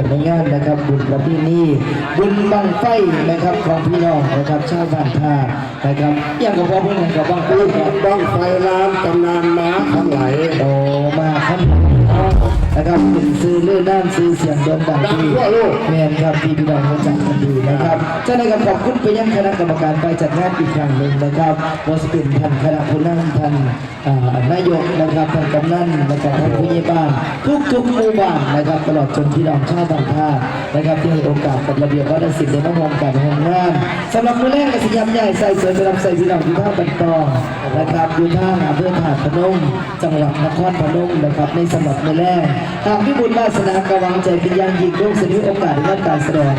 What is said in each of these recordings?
กียรติในงานนะครับ บุญประเพณีบุญบังไฟนะครับของพี่น้องนะครับชาวบ้านท่านะครับอย่างกับพ่อเพื่อนกับบังไฟครับบ้องไฟล้านตำนานม้าทั้งหลาย นะครับเป็นซื้อเลื่อนด้านซื้อเสียงโดนดังดังที่ทั่วโลกแมนครับพี่พี่น้องรู้จักกันดีนะครับเจ้าหน้าที่ขอบคุณไปยังคณะกรรมการไปจัดงานอีกครั้งหนึ่งนะครับว่าจะเป็นท่านคณะผู้นั่งท่านอ่านายกนะครับท่านกำนันนะครับท่านผู้ใหญ่บ้านทุกทุกๆหมู่บ้านนะครับตลอดจนพี่น้องชาวบางท่านะครับที่ให้โอกาสกับระเบียบวัฒนศิลป์ในมามองการทำงาน สำหรับมือแรกกสิยำใหญ่ใส่สื้อไปรับใส่พี่น้องที่ท่าบันตองนะครับอยู่ท่าอำเภอถาดพนมจังหวัดนครพนมนะครับในสำหรับมือแรกทางพิบูลวาสนากระวังใจเป็นอย่างยิ่งร่วมสนิทโอกาสในการแสดง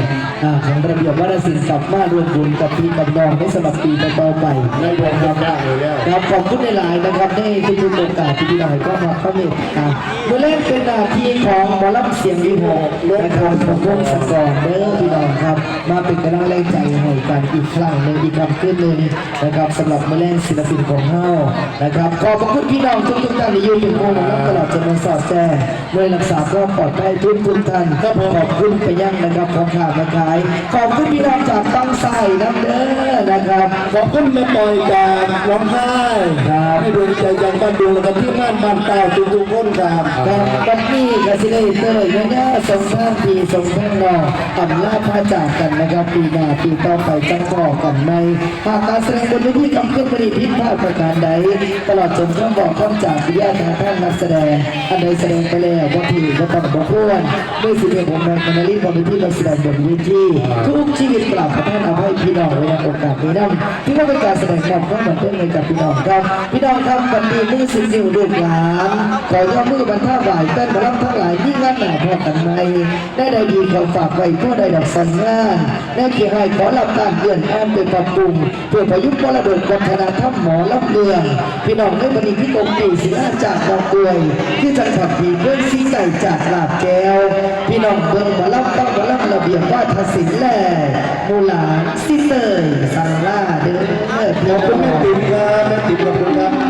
ของระเบียบวัฒนศิลป์กลับมารวมบุญกับพี่กัน้องในสำหรับปีต่อไปในวงความได้แล้วครับขอบคุณหลายนะครับในทุกๆโอกาสที่พี่น้องก็มาเข้าเมตตาเมื่อแรกเป็นหน้าที่ของหมอลำเสียงวิหกนะครับของวงสกรเด้อพี่น้องครับ มาเป็นกำลังแรงใจให้กันอีกครั้งหนึ่งอีกคำขึ้นหนึ่งนะครับสำหรับเมื่อแรกศิลปินของเฮานะครับขอบพระคุณพี่น้องทุกๆท่านที่อยู่เป็นโมงตลอดจนวันสอดแจ้งเมื่อรักษาความปลอดภัยทุกทุกๆท่านก็ขอบคุณไปยังนะครับของข่าวมาขายขอบคุณพี่น้องจากบางไทรน้ำเด้อนะครับขอบคุณแม่ปอยจากร้องไห้ครับให้ดวงใจจากบ้านดูแล้วกับที่งานบ้านเก่าทุกๆคนครับครับวันนี้ก็สิได้เตยเนี่ยนะส่งท่านปีส่งท่านนอกอำลาพระจากกันนะครับปีหน้าปีต่อไปจังบอกันในหากการแสดงบนเวทีกำเครื่องผลิตผิดพลาดประการใด ตลอดจนข้องบอกข้องจากวิทยาทางท่านนักแสดงอันใดแสดงไปแล้วว่าผิดว่าต้องบอกควรด้วยสิเดียวผมแมนคณะลิบนเวทีเราแสดงบนเวทีทุกชีวิตกลับขอท่านเอภัยพี่น้องในโอกาสนี้นั่นที่ว่าเป็นการแสดงความความบันเทิงให้กับพี่น้องครับพี่น้องครับวันนี้มือสิสิวลูกหลานขอย่อมือบรรท่าบ่ายเต้นบรรทั้งหลายยิ่งานั่หนาพอกันไหมได้ได้ดีเขาฝากไว้เพื่อได้ดับสัญญาได้เกี่ยให้ขอรับตามเดือนอ่นไปปรับปรุงเพื่อปยุกต์มรดกวัฒนาท่มหมอรับเมือง พี่น้องได้บริพิกรงธีศิลาจากดอกกวย ที่จังหวับผีเพื่อนสิ่งใดจากลาบแก้ว พี่น้องเบิ้งมารับต้องมาลับระเบียบว่าทศิลแล่มูลานซิเตอร์สังล่าเด้อเพื่อนคุณแม่ติ๋มครับแม่ติ๋มขอบคุณครับ